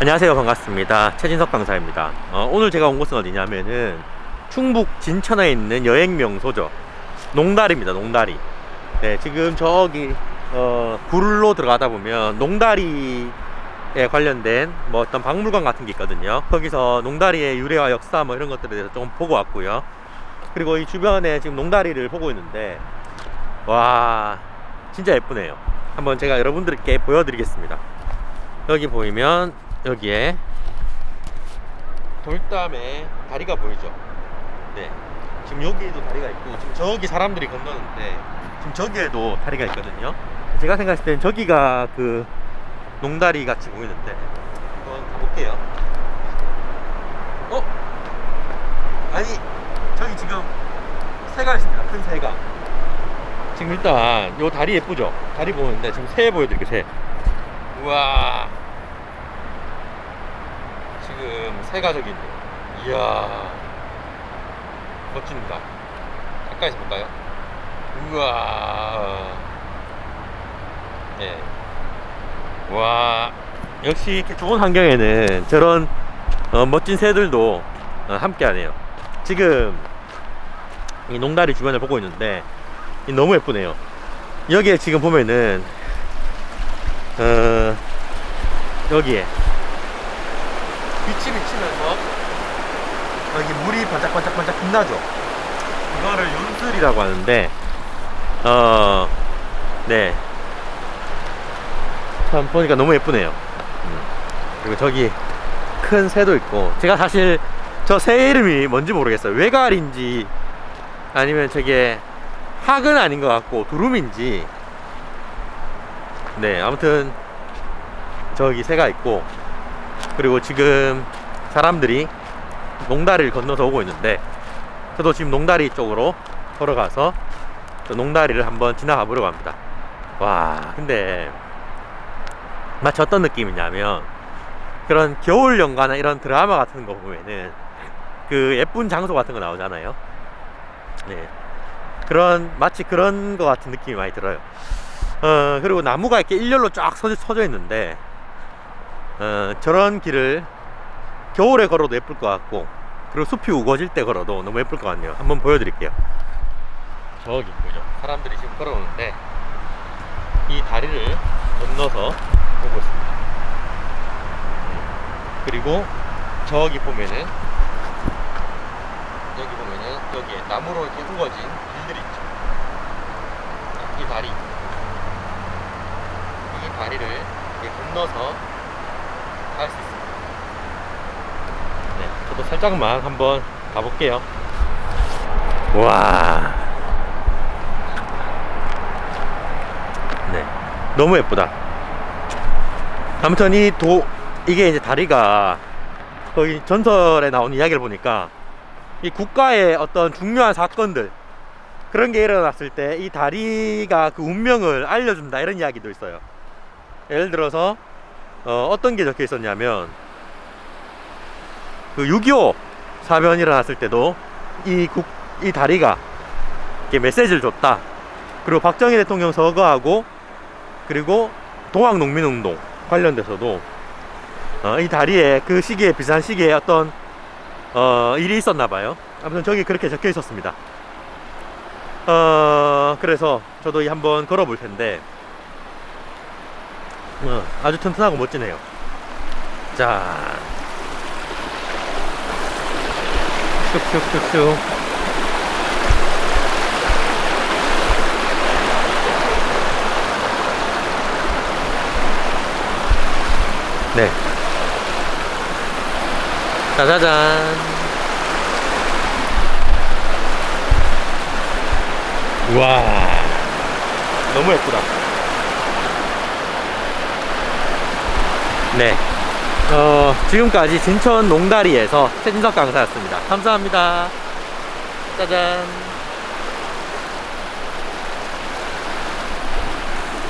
안녕하세요. 반갑습니다. 최진석 강사입니다. 어, 오늘 제가 온 곳은 어디냐면은 충북 진천에 있는 여행 명소죠. 농다리입니다. 농다리. 네 지금 저기 어, 굴로 들어가다 보면 농다리에 관련된 뭐 어떤 박물관 같은 게 있거든요. 거기서 농다리의 유래와 역사 뭐 이런 것들에 대해서 좀 보고 왔고요. 그리고 이 주변에 지금 농다리를 보고 있는데 와 진짜 예쁘네요. 한번 제가 여러분들께 보여드리겠습니다. 여기 보이면 여기에 돌담에 다리가 보이죠? 네. 지금 여기에도 다리가 있고 지금 저기 사람들이 건너는데 지금 저기에도 다리가 있거든요. 제가 생각했을 땐 저기가 그 농다리 같이 보이는데 한번 가볼게요. 어? 아니 저기 지금 새가 있습니다. 큰 새가. 지금 일단 요 다리 예쁘죠? 다리 보는데 지금 새 보여드릴게요 새. 우와 지금 새가 저기 있네요 이야. 멋집니다. 가까이서 볼까요? 우와. 네. 와. 역시 이렇게 좋은 환경에는 저런 어, 멋진 새들도 어, 함께하네요. 지금 이 농다리 주변을 보고 있는데 이 너무 예쁘네요. 여기에 지금 보면은 어, 여기에 빛이 비치면서 여기 물이 반짝반짝반짝 빛나죠 이거를 윤슬이라고 하는데 어, 네. 참 보니까 너무 예쁘네요. 음. 그리고 저기 큰 새도 있고 제가 사실 저 새 이름이 뭔지 모르겠어요. 외갈인지 아니면 저게 학은 아닌 것 같고 두rum인지 네 아무튼 저기 새가 있고 그리고 지금 사람들이 농다리를 건너서 오고 있는데 저도 지금 농다리 쪽으로 걸어가서 저 농다리를 한번 지나가 보려고 합니다. 와 근데 마치 어떤 느낌이냐면 그런 겨울 연가나 이런 드라마 같은 거 보면은 그 예쁜 장소 같은 거 나오잖아요. 네. 그런 마치 그런 거 같은 느낌이 많이 들어요. 어 그리고 나무가 이렇게 일렬로 쫙 서져, 서져 있는데 어 저런 길을 겨울에 걸어도 예쁠 것 같고 그리고 숲이 우거질 때 걸어도 너무 예쁠 것 같네요. 한번 보여드릴게요. 저기 보죠. 사람들이 지금 걸어오는데 이 다리를 건너서 오고 있습니다. 그리고 저기 보면은 여기 보면은 여기에 나무로 이렇게 우거진 길들이 있죠. 이 다리 이 다리를 건너서 네, 저도 살짝만 한번 가볼게요. 와. 네. 너무 예쁘다. 아무튼 이 도, 이게 이제 다리가 거기 전설에 나온 이야기를 보니까 이 국가의 어떤 중요한 사건들 그런 게 일어났을 때 이 다리가 그 운명을 알려준다 이런 이야기도 있어요. 예를 들어서 어, 어떤 게 적혀 있었냐면 그 6.25 사변이 일어났을 때도 이 국, 이 다리가 이렇게 메시지를 줬다. 그리고 박정희 대통령 서거하고 그리고 동학 농민운동 관련돼서도 어, 이 다리에 그 시기에 비슷한 시기에 어떤 어, 일이 있었나 봐요. 아무튼 저기 그렇게 적혀 있었습니다. 어, 그래서 저도 이 한번 걸어볼 텐데 어, 아주 튼튼하고 멋지네요. 자, 슉슉슉슉. 네. 짜자잔. 우와. 너무 예쁘다. 네. 어, 지금까지 진천 농다리에서 최진석 강사였습니다. 감사합니다. 짜잔.